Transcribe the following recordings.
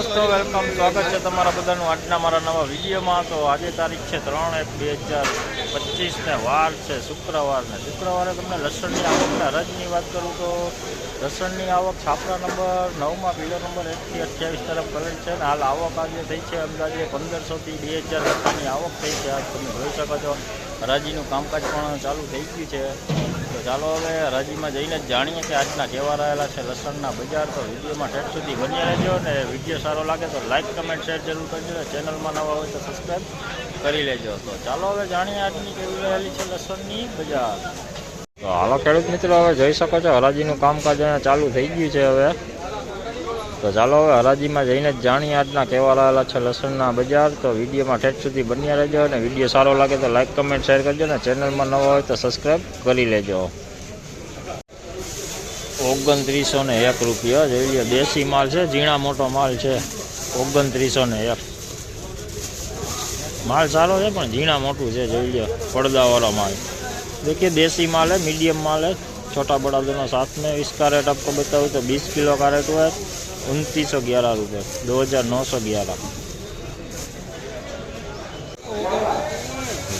દોસ્તો, વેલકમ. સ્વાગત છે તમારા બધાનું આજના મારા નવા વિડીયોમાં. તો આજે તારીખ છે ત્રણ એક બે હજાર પચીસને વાર છે શુક્રવારને શુક્રવારે તમને લસણની આવકના રજની વાત કરું તો લસણની આવક છાપરા નંબર નવમાં પીળો નંબર એકથી અઠ્યાવીસ તરફ કરેલ છે અને હાલ આવક આજે થઈ છે અંદાજે પંદરસોથી બે હજાર રૂપિયાની આવક થઈ છે. આજ તમે જોઈ શકો છો. હરાજીનું કામકાજ પણ ચાલુ થઈ ગયું છે. ચાલો હવે હરાજીમાં જઈને જ જાણીએ કે આજના કેવા રહેલા છે લસણના બજાર. તો વિડીયોમાં ઠેઠ સુધી બની રહેજો અને વીડિયો સારો લાગે તો લાઇક કમેન્ટ, શેર જરૂર કરજો અને ચેનલમાં નવા હોય તો સબસ્ક્રાઈબ કરી લેજો. તો ચાલો હવે જાણીએ આજની કેવી રહેલી છે લસણની બજાર. તો હાલો ખેડૂત મિત્રો, હવે જોઈ શકો છો હરાજીનું કામકાજ ચાલુ થઈ ગયું છે હવે. તો ચાલો હવે હરાજીમાં જઈને જ જાણીએ આજના કેવા રહેલા છે લસણના બજાર તો વિડીયોમાં ઠેઠ સુધી બન્યા રહેજો અને વિડીયો સારો લાગે તો લાઇક કમેન્ટ શેર કરજો અને ચેનલમાં નવા હોય તો સબસ્ક્રાઈબ કરી લેજો ઓગણત્રીસો ને એક રૂપિયા જોઈ લો દેશી માલ છે ઝીણા મોટો માલ છે ઓગણત્રીસો ને એક માલ સારો છે પણ ઝીણા મોટું છે જોઈ લો પડદાવાળો માલ देखिए देसी माल है मीडियम माल है छोटा बड़ा दोनों साथ में इसका रेट आपको बताऊँ तो 20 किलो का रेट हुआ है उनतीस सौ ग्यारह रुपये दो हज़ार नौ सौ ग्यारह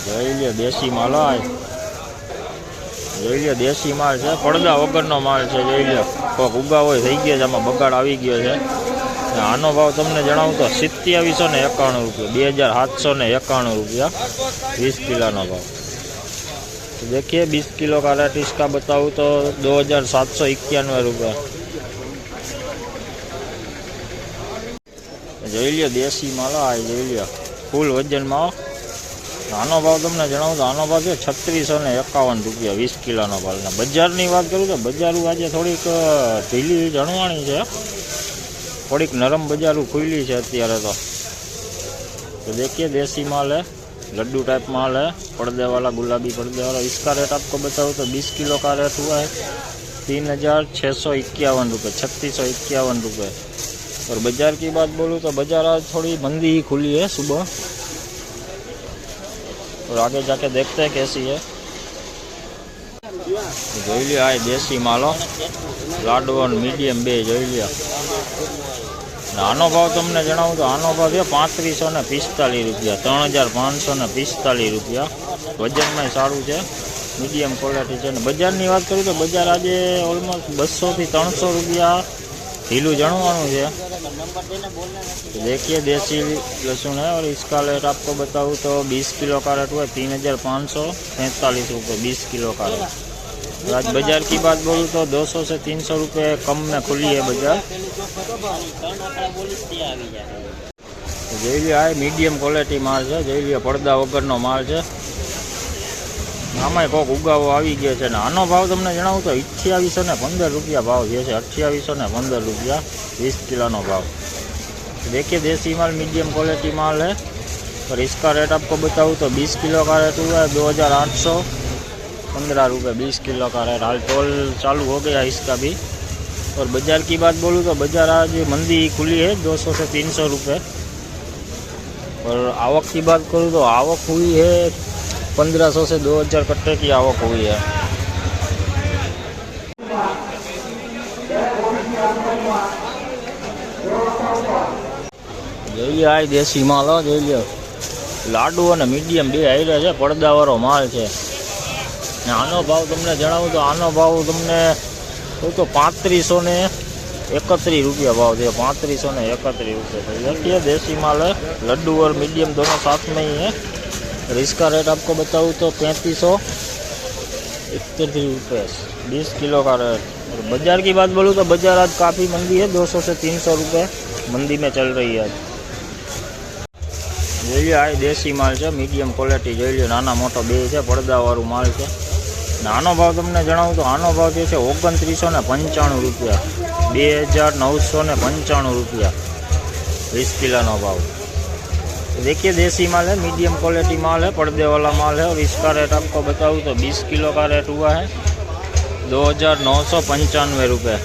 જોઈ લ્યો દેશી માલ હોય જોઈ લ્યો દેશી માલ છે પડદા વગરનો માલ છે જોઈ લ્યો કોઈક ઉગા હોય થઈ ગયો છે આમાં બગાડ આવી ગયો છે અને આનો ભાવ તમને જણાવું તો સિત્યાવીસો ને એકાણું રૂપિયા બે હજાર સાતસો ને એકાણું રૂપિયા વીસ કિલોનો ભાવ तो देखिए 20 किलो का रेट इसका बताऊँ तो दो हजार सात सौ इक्यानवे रुपये જોઈ લ્યો દેશી માલ આ જોઈ લ્યો ફૂલ વજનમાં આનો ભાવ તમને જણાવું તો આનો ભાવ છે છત્રીસો ને એકાવન રૂપિયા વીસ કિલોનો ભાવ ને બજારની વાત કરું તો બજારું આજે થોડીક અ, ઢીલી જણવાણી છે થોડીક નરમ બજારું ખુલ્લી છે અત્યારે તો तो देखिए देसी माल है लड्डू टाइप माल है पर्दे वाला गुलाबी पर्दे वाला इसका रेट आपको बताऊँ तो 20 किलो का रेट हुआ है तीन हजार छः सौ इक्यावन रुपये छत्तीस सौ इक्यावन रुपये और बाजार की बात बोलूँ तो बाजार आज थोड़ी मंदी ही खुली है सुबह और आगे जाके देखते हैं कैसी है જોઈ લ્યો આ દેશી માલો લાડવન મીડિયમ બે જોઈ લ્યો ને આનો ભાવ તમને જણાવું તો આનો ભાવ છે પાંત્રીસો ને પિસ્તાલીસ રૂપિયા ત્રણ હજાર પાંચસો ને પિસ્તાલીસ રૂપિયા વજનમાં સારું છે મીડિયમ ક્વોલિટી છે ને બજારની વાત કરું તો બજાર આજે ઓલમોસ્ટ બસોથી ત્રણસો રૂપિયા ઢીલું જણવાનું છે तो देखिए देसी लहसुन है और इसका रेट आपको बताऊँ तो 20 किलो का रेट हुआ तीन हजार पाँच सौ पैंतालीस रुपये बीस किलो का रेट और आज बाजार की बात बोलूँ तो 200 से 300 रुपये कम में खुली है बाजार તો જોઈ લ્યો આ મીડિયમ ક્વોલિટી માલ છે જોઈ લ્યો પડદા વગરનો માલ છે આમાંય કોક ઉગાવો આવી ગયો છે ને આનો ભાવ તમને જણાવું તો અઠ્યાવીસો ને પંદર રૂપિયા ભાવ જે છે અઠ્યાવીસો ને પંદર રૂપિયા વીસ કિલોનો ભાવ देखिए, देसी माल मीडियम क्वालिटी माल है। और इसका रेट आपको बताऊँ तो 20 किलो का रेट हुआ है, दो हज़ार आठ सौ। पंद्रह रुपये बीस किलो का रेट हाल टोल चालू हो गया इसका भी। और बाज़ार की बात बोलूँ तो बाज़ार आज मंदी खुली है, दो सौ से तीन सौ रुपये। और आवक की बात करूँ तो आवक हुई है, पंद्रह सौ से दो हज़ार कट्टे की आवक हुई है। જોઈએ આ દેશી માલ હો જોઈ લ્યો લાડુ અને મીડિયમ બે આયરા છે પડદાવાળો માલ છે ને આનો ભાવ તમને જણાવું તો આનો ભાવ તમને કહું તો પાંત્રીસો ને इकतीस रुपया भाव दिया पैंतीस ने इकतीस रुपये तो देखिए देसी माल है लड्डू और मीडियम दोनों साथ में ही है और इसका रेट आपको बताऊँ तो पैंतीस सौ इकतीस रुपये बीस किलो का रेट और बाजार की बात बोलूँ तो बाजार आज काफ़ी मंदी है दो सौ से तीन सौ रुपये मंदी में चल रही है आज જોઈ લો આ દેશી માલ છે મીડિયમ ક્વોલિટી જોઈ લો નાના મોટો બે છે પડદાવાળું માલ છે ને આનો ભાવ તમને જણાવું તો આનો ભાવ જે છે ઓગણત્રીસો ને પંચાણું રૂપિયા બે હજાર નવસો ને પંચાણું રૂપિયા વીસ किलो भाव देखिए देसी माल है मीडियम क्वालिटी माल है पर्दे वाला माल है और इसका रेट आपको बताऊँ तो 20 किलो का रेट हुआ है दो हज़ार नौ सौ पंचानवे रुपये